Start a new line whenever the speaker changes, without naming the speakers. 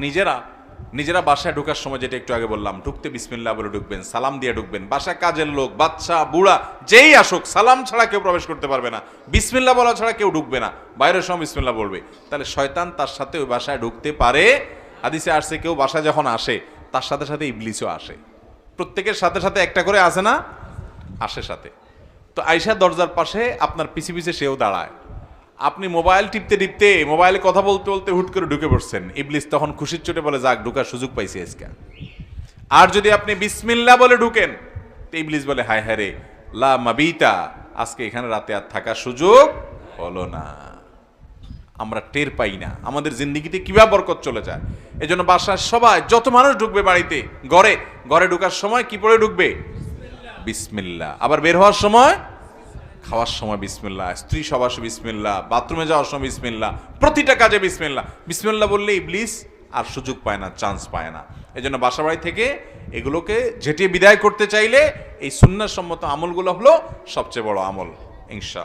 নিজেরা নিজেরা বাসায় ঢোকার সময় যেটা একটু আগে বললাম, ঢুকতে বিসমিল্লাহ বলে ঢুকবেন, সালাম দিয়ে ঢুকবেন, বাসায় কাজের লোক, বাচ্চা, বুড়া, যেই আসুক, সালাম ছাড়া কেউ প্রবেশ করতে পারবে না। বিসমিল্লাহ বলা ছাড়া কেউ ঢুকবে না। বাইরের সময় বিসমিল্লাহ বলবে। তাহলে শয়তান তার সাথে ওই বাসায় ঢুকতে পারে। হাদিসে আসছে কেউ বাসায় যখন আসে, তার সাথে সাথে ইবলিসও আসে। প্রত্যেকের সাথে সাথে একটা করে আসে না? আসে সাথে। তো আইসা দরজার পাশে আপনার পিছে পিছে সেও দাঁড়ায়। আপনি মোবাইল টিপতে টিপতে, মোবাইলে কথা বলতে বলতে হুট করে ঢুকে পড়ছেন। ইবলিস তখন খুশির চোটে বলে, যাক, ঢুকার সুযোগ পাইছি আজকে। আর যদি আপনি বিসমিল্লা বলে ঢুকেন, তো ইবলিস বলে, হায় হায় রে, লা আজকে এখানে রাতে আর থাকার সুযোগ হলো না। আমরা টের পাই না। আমাদের জিন্দিগিতে কীভাবে বরকত চলে যায়। এই জন্য বাসার সবাই, যত মানুষ ঢুকবে বাড়িতে, ঘরে ঘরে ঢুকার সময় কি পড়ে ঢুকবে? বিসমিল্লা আবার বের হওয়ার সময় খাওয়ার সময় বিসমিল্লা স্ত্রী সবার সময় বিসমিল্লা বাথরুমে যাওয়ার সময় বিসমিল্লা প্রতিটা কাজে বিসমিল্লা বিসমিল্লা বললে ইবলিস আর সুযোগ পায় না, চান্স পায় না। এই জন্য বাসাবাড়ি থেকে এগুলোকে ঝেঁটিয়ে বিদায় করতে চাইলে এই সুন্নাসম্মত আমলগুলো হলো সবচেয়ে বড় আমল ইনশা